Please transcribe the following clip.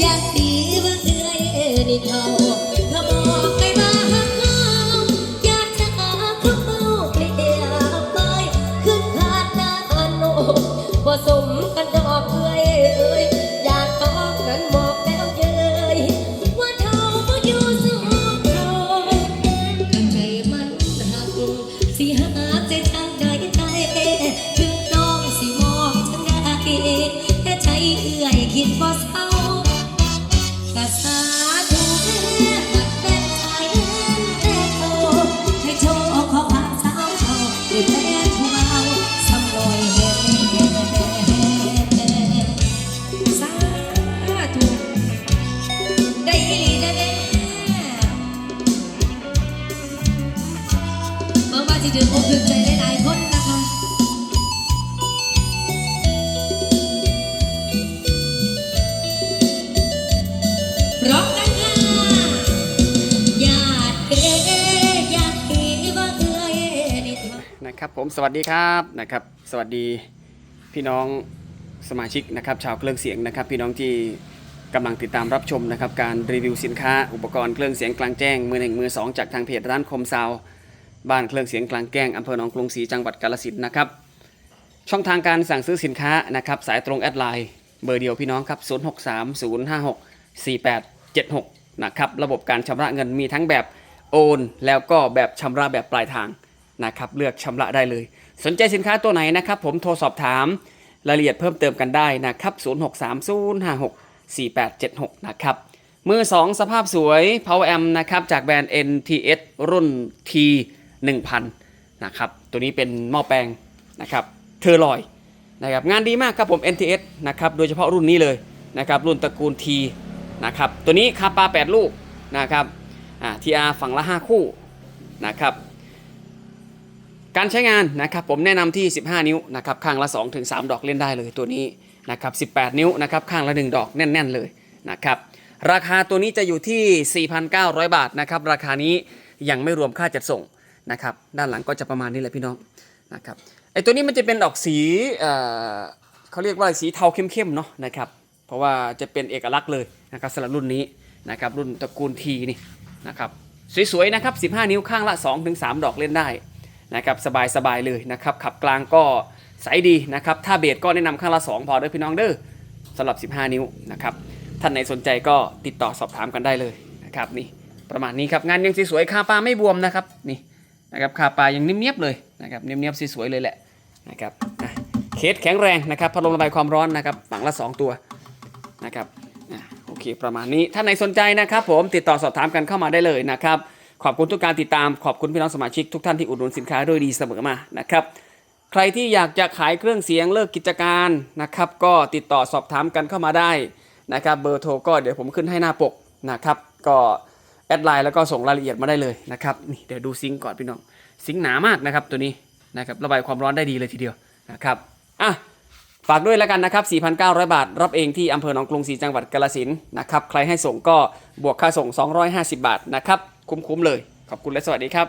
อยากตีว่าเอื้ยนี่เทาถ้าบอกไปมาหัาอยากจะหาข้าวเมไปขึ้นผานหน้าอันโนผสมกันดอกเอื้อยเอ้ยอยากตอกนั้นบอกแล้วเย้ยว่าเท่าบ่อยู่สองเท่ากันใจมันหักสิหาใจ ถึงอกถึงใจหลายๆคน ร้องกันค่ะญาติเอ๋ญาติว่าเอ๋ยนี่ทำนะครับผมสวัสดีครับนะครับ สวัสดีพี่น้องสมาชิกนะครับชาวเครื่องเสียงนะครับ พี่น้องที่กำลังติดตามรับชมนะครับการรีวิวสินค้าอุปกรณ์เครื่องเสียงกลางแจ้งมือหนึ่งมือสองจากทางเพจร้านคมซาวบ้านเครื่องเสียงกลางแจ้งอำเภอหนองกรุงศรีจังหวัดกาฬสินธุ์นะครับช่องทางการสั่งซื้อสินค้านะครับสายตรงแอดไลน์เบอร์เดียวพี่น้องครับ 76นะครับระบบการชำระเงินมีทั้งแบบโอน แล้วก็แบบชำระแบบปลายทางนะครับเลือกชำระได้เลย สนใจสินค้าตัวไหนนะครับผมโทรสอบถามรายละเอียดเพิ่มเติมกันได้นะครับ 0630564876 นะครับ มือ 2 สภาพสวย Power Amp นะครับ จากแบรนด์ NTS รุ่น T 1000นะครับ ตัวนี้เป็นหม้อแปลงนะครับ เทอร์ลอยนะครับ งานดีมากครับผม NTS นะครับ โดยเฉพาะรุ่นนี้เลยนะครับ รุ่นตระกูล T นะครับตัวนี้คาปา 8 ลูกนะครับอ่า TR ฝั่งละ 5 คู่นะครับการใช้งานนะครับผมแนะนำที่ 15 นิ้วนะครับข้างละ2-3ถึง3ดอกเล่นได้เลยตัวนี้นะครับ18 นิ้วนะครับข้างละ 1 ดอกแน่น ๆ เลยนะครับราคาตัวนี้จะอยู่ที่ 4,900 บาทนะครับราคานี้ยังไม่รวมค่าจัดส่งนะครับด้านหลังก็จะประมาณนี้แหละพี่น้องนะครับไอตัวนี้มันจะเป็นดอกสีเเขาเรียกว่าสีเทาเข้มๆเนาะนะครับ เพราะว่าจะเป็นเอกลักษณ์เลยนะครับสำหรับรุ่นนี้นะครับรุ่นตระกูลทีนี่นะครับสวยๆนะครับ 15 นิ้วข้างละ 2-3 ดอกเล่นได้นะครับสบายๆเลยนะครับขับกลางก็ใสดีนะครับถ้าเบสก็แนะนำข้างละ 2 พอเด้อพี่น้องเด้อสำหรับ 15 นิ้วนะครับท่านไหนสนใจก็ติดต่อสอบถามกันได้เลยนะครับนี่ประมาณนี้ครับงานยังสวยๆคาปลาไม่บวมนะครับนี่นะครับคาปลายังเนียบๆเลยนะครับเนียบๆสวยๆเลยแหละนะครับอะเคสแข็งแรงนะครับพัดลมระบายความร้อนนะครับฝั่งละ 2 ตัว นะครับโอเคประมาณนี้ท่านไหนสนใจนะครับ ผมติดต่อสอบถามกันเข้ามาได้เลยนะครับขอบคุณทุกการติดตามขอบคุณพี่น้องสมาชิกทุกท่านที่อุดหนุนสินค้าด้วยดีเสมอมานะครับใครที่อยากจะขายเครื่องเสียงเลิกกิจการนะครับก็ติดต่อสอบถามกันเข้ามาได้นะครับเบอร์โทรก็เดี๋ยวผมขึ้นให้หน้าปกนะครับก็แอดไลน์แล้วก็ส่งรายละเอียดมาได้เลยนะครับนี่เดี๋ยวดูซิงค์ก่อนพี่น้องซิงค์หนามากนะครับตัวนี้นะครับระบายความร้อนได้ดีเลยทีเดียวนะครับอะ ฝากด้วยแล้วกันนะครับ 4,900 บาท รับเองที่อำเภอหนองกรุงศรีจังหวัดกาลสินนะครับ ใครให้ส่งก็บวกค่าส่ง 250 บาทนะครับ คุ้มๆเลย ขอบคุณและสวัสดีครับ